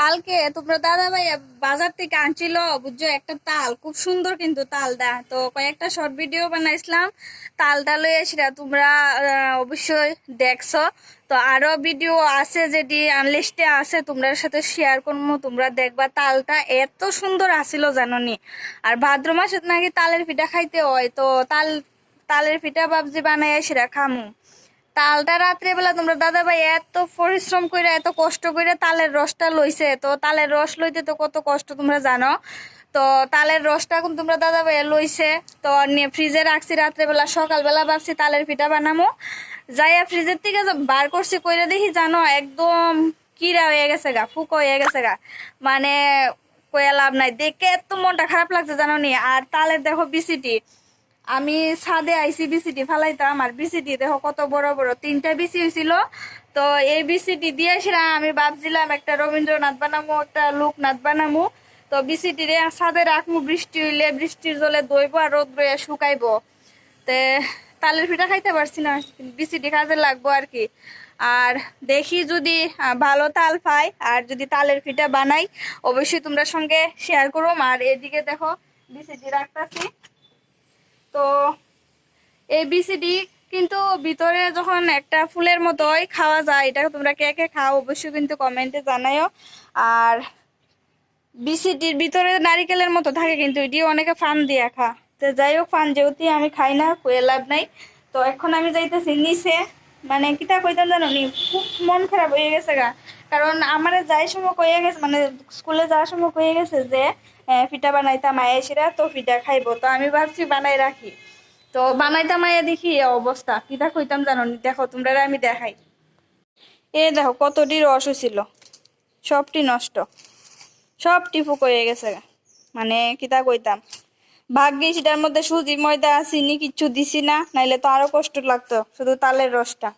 কালকে তোমরা দাদা ভাই বাজার থেকে আনছিল, বুঝছ? একটা তাল, খুব সুন্দর কিন্তু তালটা। তো কয়েকটা শর্ট ভিডিও বানাইছিলাম। তালটা লই আসিরা তোমরা অবশ্যই দেখছ। তো আরও ভিডিও আছে যেটি আনলিস্টে আছে, তোমরা সাথে শেয়ার করব তোমরা দেখবা তালটা এত সুন্দর আসিল জাননি। আর ভাদ্র মাসে নাকি তালের পিঠা খাইতে হয়, তো তাল, তালের পিঠা ভাবছি বানাই আসিরা খামু। তালটা রাত্রেবেলা তোমরা দাদা ভাই এত পরিশ্রম করে এত কষ্ট করে তালের রসটা লইছে। তো তালের রস লইতে তো কত কষ্ট তোমরা জানো। তো তালের রসটা এখন তোমরা দাদা ভাই লইছে। তো নিয়ে ফ্রিজে রাখছি রাত্রেবেলা, সকালবেলা ভাবছি তালের পিঠা বানামো। যাইয়া ফ্রিজের থেকে বার করছি কইরা দেখি জানো, একদম কিরা হয়ে গেছে গা, ফুকো হয়ে গেছে গা। মানে কয়া লাভ নাই। দেখে এত মনটা খারাপ লাগছে জানো নি। আর তালের দেখো বিসিটি। আমি ছাদে আইসি বিসিটি ফালাইতাম, আর বিসিটি দেখো কত বড় বড়। তিনটা বিসি হয়েছিল তো এই বিসিটি দিয়েছিলাম আমি ভাবছিলাম একটা রবীন্দ্রনাথ বানামু, একটা লোকনাথ বানামু। তো বিসিটি রে ছাদে রাখমু, বৃষ্টি হইলে বৃষ্টির জলে দইব আর রোদ শুকাইবো। তে তালের পিঠা খাইতে পারছি না বিসিটি কাজে লাগবো আর কি। আর দেখি যদি ভালো তাল পাই, আর যদি তালের পিঠা বানাই, অবশ্যই তোমরা সঙ্গে শেয়ার করো আর এদিকে দেখো, বিসিটি রাখতাছি। তো এই কিন্তু ভিতরে যখন একটা ফুলের মতোই খাওয়া যায় এটা তোমরা কে কে খাও অবশ্যই কিন্তু কমেন্টে জানাইও। আর বিসিডির ভিতরে নারিকেলের মতো থাকে কিন্তু এটিও অনেকে ফান দিয়ে খা। তো যাই হোক ফান যেহেতু আমি খাই না কুয়ে লাভ নাই। তো এখন আমি যাইতেছি নিচে। মানে কিতা কইতাম জানো নি? খুব মন খারাপ হয়ে গেছে গা। কারণ আমার যাই সময় কয়ে গেছে মানে স্কুলে যাওয়ার সময় কয়ে গেছে যে পিঠা বানাইতাম আয়েসিরা তো পিঠা খাইবো। তো আমি ভাবছি বানাই রাখি। তো বানাইতাম আয়া দেখি অবস্থা। কিতা কইতাম জানো? দেখো, তোমরা আমি দেখাই। এ দেখো, কতটি রস হয়েছিল সবটি নষ্ট। সবটি ফুক হয়ে গেছে। মানে কিতা কইতাম? ভাগ্যিস এটার মধ্যে সুজি ময়দা, চিনি কিচ্ছু দিছি না, নাইলে তো আরও কষ্ট লাগতো, শুধু তালের রসটা।